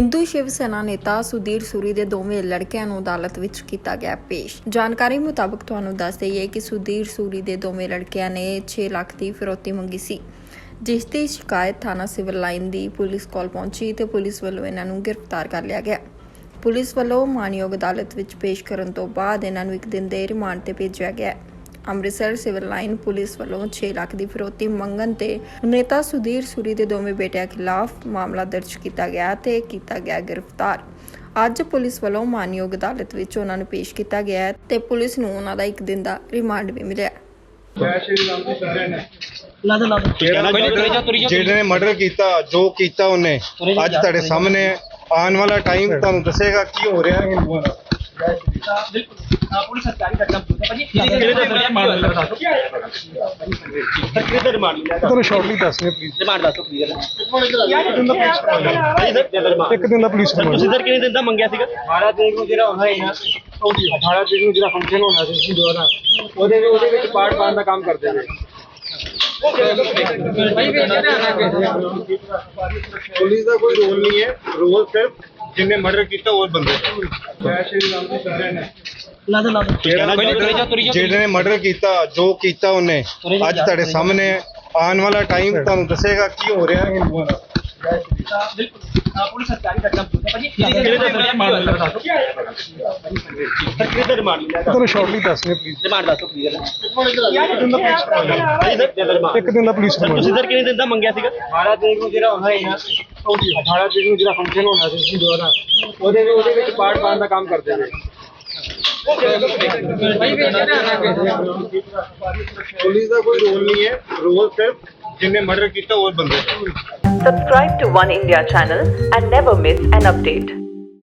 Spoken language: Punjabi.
ਹਿੰਦੂ ਸ਼ਿਵ ਸੈਨਾ ਨੇਤਾ ਸੁਧੀਰ ਸੂਰੀ ਦੇ ਦੋਵੇਂ ਲੜਕਿਆਂ ਨੂੰ ਅਦਾਲਤ ਵਿੱਚ ਕੀਤਾ ਗਿਆ ਪੇਸ਼। ਜਾਣਕਾਰੀ ਮੁਤਾਬਕ ਤੁਹਾਨੂੰ ਦੱਸ ਦਈਏ ਕਿ ਸੁਧੀਰ ਸੂਰੀ ਦੇ ਦੋਵੇਂ ਲੜਕਿਆਂ ਨੇ 6 ਲੱਖ ਦੀ ਫਿਰੌਤੀ ਮੰਗੀ ਸੀ, ਜਿਸ ਦੀ ਸ਼ਿਕਾਇਤ ਥਾਣਾ ਸਿਵਲ ਲਾਈਨ ਦੀ ਪੁਲਿਸ ਕੋਲ ਪਹੁੰਚੀ ਤੇ ਪੁਲਿਸ ਵੱਲੋਂ ਇਹਨਾਂ ਨੂੰ ਗ੍ਰਿਫਤਾਰ ਕਰ ਲਿਆ ਗਿਆ। ਪੁਲਿਸ ਵੱਲੋਂ ਮਾਨਯੋਗ ਅਦਾਲਤ ਵਿੱਚ ਪੇਸ਼ ਕਰਨ ਤੋਂ ਬਾਅਦ ਇਹਨਾਂ ਨੂੰ ਇੱਕ ਦਿਨ ਦੇ ਰਿਮਾਂਡ ਤੇ ਭੇਜਿਆ ਗਿਆ। ਅੰਮ੍ਰਿਤਸਰ ਸਿਵਲ ਲਾਈਨ ਪੁਲਿਸ ਵੱਲੋਂ 6 ਲੱਖ ਦੀ ਫਿਰੌਤੀ ਮੰਗਣ ਤੇ ਨੇਤਾ ਸੁਧੀਰ ਸੂਰੀ ਦੇ ਦੋਵੇਂ ਬੇਟਿਆਂ ਖਿਲਾਫ ਮਾਮਲਾ ਦਰਜ ਕੀਤਾ ਗਿਆ ਤੇ ਕੀਤਾ ਗਿਆ ਗ੍ਰਿਫਤਾਰ। ਅੱਜ ਪੁਲਿਸ ਵੱਲੋਂ ਮਾਨਯੋਗ ਅਦਾਲਤ ਵਿੱਚ ਉਹਨਾਂ ਨੂੰ ਪੇਸ਼ ਕੀਤਾ ਗਿਆ ਹੈ ਤੇ ਪੁਲਿਸ ਨੂੰ ਉਹਨਾਂ ਦਾ ਇੱਕ ਦਿਨ ਦਾ ਰਿਮਾਂਡ ਵੀ ਮਿਲਿਆ ਜੈ ਸ਼੍ਰੀ ਰਾਮ ਜੀ ਸਾਰਿਆਂ ਨੇ। ਲਾ ਦੋ ਲਾ ਦੋ। ਜਿਹੜਾ ਜਿਹੜੇ ਨੇ ਮਰਡਰ ਕੀਤਾ ਜੋ ਕੀਤਾ ਉਹਨੇ ਅੱਜ ਤੁਹਾਡੇ ਸਾਹਮਣੇ। ਆਉਣ ਵਾਲਾ ਟਾਈਮ ਤੁਹਾਨੂੰ ਦੱਸੇਗਾ ਕੀ ਹੋ ਰਿਹਾ ਹੈ। ਹਿੰਦੂਆਂ ਦਾ ਪੁਲਿਸ ਸਰਕਾਰੀ ਘਟਨਾ ਰਿਮਾਂਡ ਰਿਮਾਂਡ ਤੁਹਾਨੂੰ ਸ਼ਾਰਟਲੀ ਦੱਸਨੇ ਪਲੀਜ਼ ਰਿਮਾਂਡ ਦੱਸੋ ਪਲੀਜ਼ ਇੱਕ ਦਿਨ ਦਾ ਪੁਲਿਸ ਤੁਸੀਂ ਸਰ ਕਿੰਨੇ ਦਿਨ ਦਾ ਮੰਗਿਆ ਸੀਗਾ? 18 ਤਰੀਕ ਨੂੰ ਜਿਹੜਾ ਹੋਣਾ ਹੈ ਨਾ 18 ਤਰੀਕ ਨੂੰ ਜਿਹੜਾ ਫੰਕਸ਼ਨ ਹੋਣਾ ਸੀ ਹਿੰਦੂਆਂ ਦਾ ਉਹਦੇ ਉਹਦੇ ਵਿੱਚ ਪਾਰਟ ਪਾਉਣ ਦਾ ਕੰਮ ਕਰਦੇ ਨੇ। ਪੁਲਿਸ ਦਾ ਕੋਈ ਰੋਲ ਨਹੀਂ ਹੈ। ਰੋਲ ਸਿਰਫ ਜਿੰਨੇ ਮਰਡਰ ਕੀਤਾ ਉਹ ਬੰਦੇ ਦਾ। ਜੈ ਸ਼੍ਰੀ ਰਾਮ ਜੀ ਸਾਰਿਆਂ ਨੇ। ਲਾ ਦੋ ਲਾ ਦੋ। ਜਿਹੜੇ ਨੇ ਮਰਡਰ ਕੀਤਾ ਜੋ ਕੀਤਾ ਉਹਨੇ। ਅੱਜ ਤੁਹਾਡੇ ਸਾਹਮਣੇ। ਆਉਣ ਵਾਲਾ ਟਾਈਮ ਤੁਹਾਨੂੰ ਦੱਸੇਗਾ ਕੀ ਹੋ ਰਿਹਾ ਹੈ। ਹਿੰਦੂਆਂ ਦਾ ਸਰਕਾਰੀ ਘਟਨਾ ਪੁੱਛਦੇ। ਭਾਜੀ ਕਿਹੜੇ ਦਾ ਰਿਮਾਂਡ ਮਿਲਦਾ ਦੱਸੋ? ਕਿਹੜੇ ਦਾ ਰਿਮਾਂਡ ਮਿਲਦਾ ਤੁਹਾਨੂੰ ਸ਼ਾਰਟਲੀ ਦੱਸਨੇ ਪਲੀਜ਼ ਰਿਮਾਂਡ ਦੱਸੋ ਪਲੀਜ਼ ਇੱਕ ਦਿਨ ਦਾ ਪੁਲਿਸ ਤੁਸੀਂ ਸਰ ਕਿੰਨੇ ਦਿਨ ਦਾ ਮੰਗਿਆ ਸੀਗਾ? 18 ਤਰੀਕ ਨੂੰ ਜਿਹੜਾ ਹੋਣਾ ਹੈ ਨਾ 18 ਤਰੀਕ ਨੂੰ ਜਿਹੜਾ ਫੰਕਸ਼ਨ ਹੋਣਾ ਸੀ ਹਿੰਦੂਆਂ ਦਾ ਉਹਦੇ ਉਹਦੇ ਵਿੱਚ ਪਾਰਟ ਪਾਉਣ ਦਾ ਕੰਮ ਕਰਦੇ ਨੇ ਪੁਲਿਸ ਦਾ ਕੋਈ ਰੋਲ ਨਹੀਂ ਹੈ ਰੋਲ ਸਿਰਫ ਜਿੰਨੇ ਮਰਡਰ ਕੀਤਾ ਉਹ ਬੰਦੇ ਦਾ Subscribe to One India channel and never miss an update.